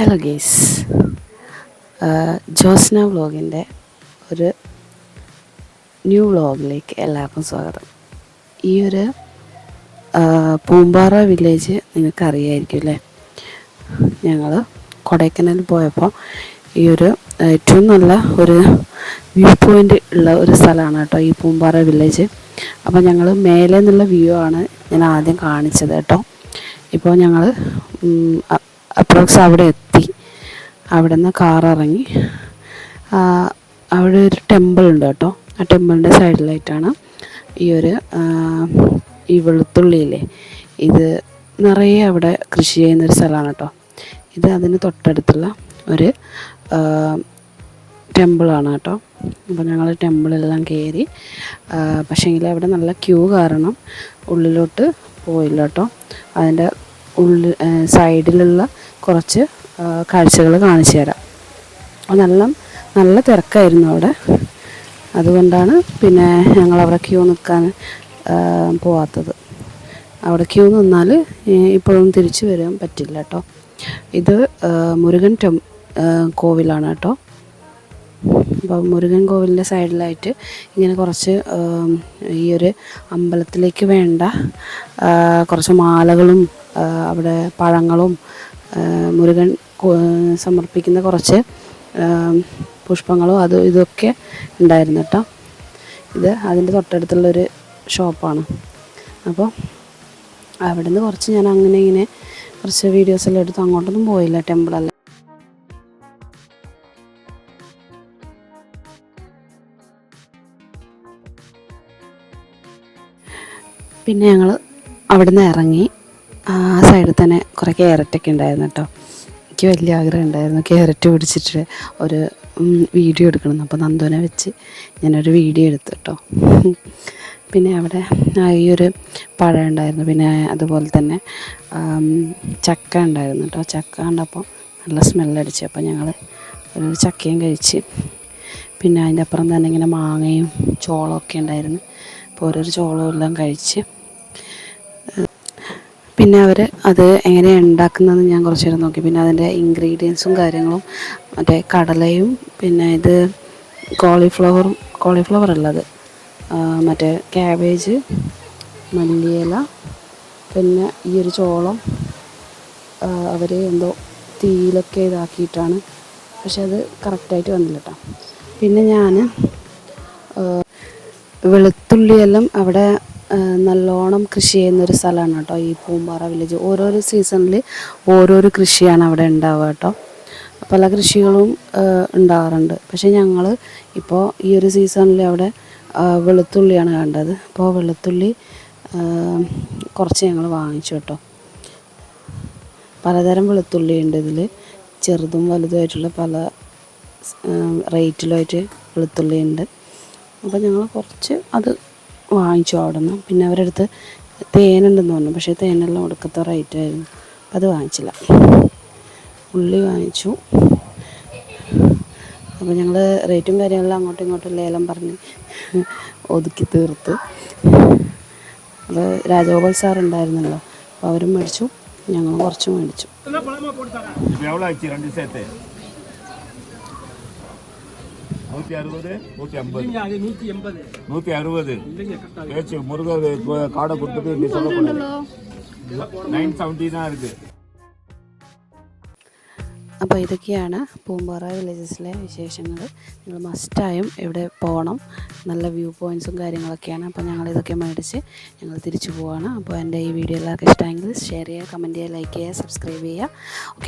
Hello guys Josna വ്ലോഗിന്റെ ഒരു new വ്ലോഗിലേക്ക് എല്ലാവർക്കും സ്വാഗതം. ഈ ഒരു പൂമ്പാറ വില്ലേജ് നിങ്ങൾക്ക് അറിയായിരിക്കും അല്ലേ? ഞങ്ങൾ കൊടൈക്കനാൽ പോയപ്പോൾ ഈ ഒരു ഏറ്റവും നല്ല ഒരു വ്യൂ പോയിന്റ് ഉള്ള ഒരു സ്ഥലമാണ് കേട്ടോ ഈ പൂമ്പാറ വില്ലേജ്. അപ്പോൾ ഞങ്ങൾ മേലെ നിന്നുള്ള വ്യൂ ആണ് ഞാൻ ആദ്യം കാണിച്ചത് കേട്ടോ. ഇപ്പോൾ ഞങ്ങൾ അപ്രോക്സ് അവിടെ അവിടെ നിന്ന് കാർ ഇറങ്ങി അവിടെ ഒരു ടെമ്പിൾ ഉണ്ട് കേട്ടോ. ആ ടെമ്പിളിന്റെ സൈഡിലായിട്ടാണ് ഈ ഒരു ഈ വെളുത്തുള്ളിയില്ലേ ഇത് നിറയെ അവിടെ കൃഷി ചെയ്യുന്നൊരു സ്ഥലമാണ് കേട്ടോ. ഇത് അതിന് തൊട്ടടുത്തുള്ള ഒരു ടെമ്പിളാണ് കേട്ടോ. അപ്പോൾ ഞങ്ങൾ ടെമ്പിളെല്ലാം കയറി പക്ഷേങ്കിൽ അവിടെ നല്ല ക്യൂ കാരണം ഉള്ളിലോട്ട് പോയില്ല കേട്ടോ. അതിന്റെ ഉള്ളിൽ സൈഡിലുള്ള കുറച്ച് കാഴ്ചകൾ കാണിച്ചു തരാം. നല്ല നല്ല തിരക്കായിരുന്നു അവിടെ. അതുകൊണ്ടാണ് പിന്നെ ഞങ്ങൾ അവിടെ ക്യൂ നിൽക്കാൻ പോവാത്തത്. അവിടെ ക്യൂ നിന്നാൽ ഇപ്പോഴും തിരിച്ചു വരാൻ പറ്റില്ല കേട്ടോ. ഇത് മുരുകൻ ടെം കോവിലാണ് കേട്ടോ. അപ്പം മുരുകൻ കോവിലിന്റെ സൈഡിലായിട്ട് ഇങ്ങനെ കുറച്ച് ഈ ഒരു അമ്പലത്തിലേക്ക് വേണ്ട കുറച്ച് മാലകളും അവിടെ പഴങ്ങളും മുരുകൻ സമർപ്പിക്കുന്ന കുറച്ച് പുഷ്പങ്ങളും അതും ഇതൊക്കെ ഉണ്ടായിരുന്നു കേട്ടോ. ഇത് അതിന്റെ തൊട്ടടുത്തുള്ളൊരു ഷോപ്പാണ്. അപ്പോൾ അവിടുന്ന് കുറച്ച് ഞാൻ അങ്ങനെ ഇങ്ങനെ കുറച്ച് വീഡിയോസ് വീഡിയോസെല്ലാം എടുത്ത് അങ്ങോട്ടൊന്നും പോയില്ല ടെമ്പിളല്ല പിന്നെ ഞങ്ങൾ അവിടുന്ന് ഇറങ്ങി ആ സൈഡിൽ തന്നെ കുറേ ക്യാരറ്റൊക്കെ ഉണ്ടായിരുന്നു കേട്ടോ. എനിക്ക് വലിയ ആഗ്രഹം ഉണ്ടായിരുന്നു. ക്യാരറ്റ് പിടിച്ചിട്ട് ഒരു വീഡിയോ എടുക്കണം അപ്പോൾ നന്ദുവിനെ വെച്ച് ഞാനൊരു വീഡിയോ എടുത്തു കേട്ടോ പിന്നെ അവിടെ ഈ ഒരു പഴം ഉണ്ടായിരുന്നു. പിന്നെ അതുപോലെ തന്നെ ചക്ക ഉണ്ടായിരുന്നു കേട്ടോ ചക്ക കണ്ടപ്പോൾ നല്ല സ്മെല്ലടിച്ചു അപ്പോൾ ഞങ്ങൾ ഒരു ചക്കയും കഴിച്ച്. പിന്നെ അതിന്റെ അപ്പുറം തന്നെ ഇങ്ങനെ മാങ്ങയും ചോളമൊക്കെ ഉണ്ടായിരുന്നു. അപ്പോൾ ഓരോരോ ചോളം എല്ലാം കഴിച്ച് പിന്നെ അവർ അത് എങ്ങനെയാണ് ഉണ്ടാക്കുന്നതെന്ന് ഞാൻ കുറച്ച് നേരം നോക്കി. പിന്നെ അതിന്റെ ഇൻഗ്രീഡിയൻസും കാര്യങ്ങളും മറ്റേ കടലയും പിന്നെ ഇത് കോളിഫ്ലവറും കോളിഫ്ലവർ ഉള്ളത് മറ്റേ ക്യാബേജ് മല്ലിയില പിന്നെ ഈ ഒരു ചോളം അവർ എന്തോ തീയിലൊക്കെ ഇതാക്കിയിട്ടാണ്. പക്ഷെ അത് കറക്റ്റായിട്ട് വന്നില്ല കേട്ടോ പിന്നെ ഞാൻ വെളുത്തുള്ളിയെല്ലാം അവിടെ നല്ലോണം കൃഷി ചെയ്യുന്നൊരു സ്ഥലമാണ് കേട്ടോ ഈ പൂമ്പാറ വില്ലേജ് ഓരോരോ സീസണിൽ ഓരോരോ കൃഷിയാണ് അവിടെ ഉണ്ടാവുക കേട്ടോ. പല കൃഷികളും ഉണ്ടാകാറുണ്ട് പക്ഷേ ഞങ്ങൾ ഇപ്പോൾ ഈ ഒരു സീസണിൽ അവിടെ വെളുത്തുള്ളിയാണ് കണ്ടത്. അപ്പോൾ വെളുത്തുള്ളി കുറച്ച് ഞങ്ങൾ വാങ്ങിച്ചു കേട്ടോ. പലതരം വെളുത്തുള്ളി ഉണ്ട് ഇതിൽ ചെറുതും വലുതുമായിട്ടുള്ള പല റേറ്റിലുമായിട്ട് വെളുത്തുള്ളി ഉണ്ട്. അപ്പോൾ ഞങ്ങൾ കുറച്ച് അത് വാങ്ങിച്ചു അവിടെ പിന്നെ അവരുടെ അടുത്ത് തേനുണ്ടെന്ന് പറഞ്ഞു. പക്ഷേ തേനെല്ലാം ഒടുക്കത്തെ റേറ്റ് ആയിരുന്നു. അപ്പം അത് വാങ്ങിച്ചില്ല. ഉള്ളി വാങ്ങിച്ചു. അപ്പോൾ ഞങ്ങൾ റേറ്റും കാര്യങ്ങളെല്ലാം അങ്ങോട്ടും ഇങ്ങോട്ടും ലേലം പറഞ്ഞ് ഒതുക്കി തീർത്ത്. അപ്പോൾ രാജഗോപാൽ സാർ ഉണ്ടായിരുന്നല്ലോ. അപ്പോൾ അവരും മേടിച്ചു. ഞങ്ങൾ കുറച്ച് മേടിച്ചു. நூற்றி அறுபது நூற்றி ஐம்பது அது நூத்தி எண்பது நூற்றி அறுபது இல்லைங்க கரெக்டா பேச்சு முருகர் கோ- காடை கொடுத்துட்டு இப்படி சொல்லக்கூடாது நைன் செவன்ட்டி தான் இருக்குது അപ്പോൾ ഇതൊക്കെയാണ് പൂമ്പാറ വില്ലേജസിലെ വിശേഷങ്ങൾ നിങ്ങൾ മസ്റ്റായും ഇവിടെ പോകണം നല്ല വ്യൂ പോയിൻറ്റ്സും കാര്യങ്ങളൊക്കെയാണ് അപ്പോൾ ഞങ്ങൾ ഇതൊക്കെ മേടിച്ച് ഞങ്ങൾ തിരിച്ചു പോവാണ് അപ്പോൾ എൻ്റെ ഈ വീഡിയോ എല്ലാവർക്കും ഇഷ്ടമെങ്കിൽ ഷെയർ ചെയ്യുക കമൻറ്റ് ചെയ്യുക ലൈക്ക് ചെയ്യുക സബ്സ്ക്രൈബ് ചെയ്യുക ഓക്കെ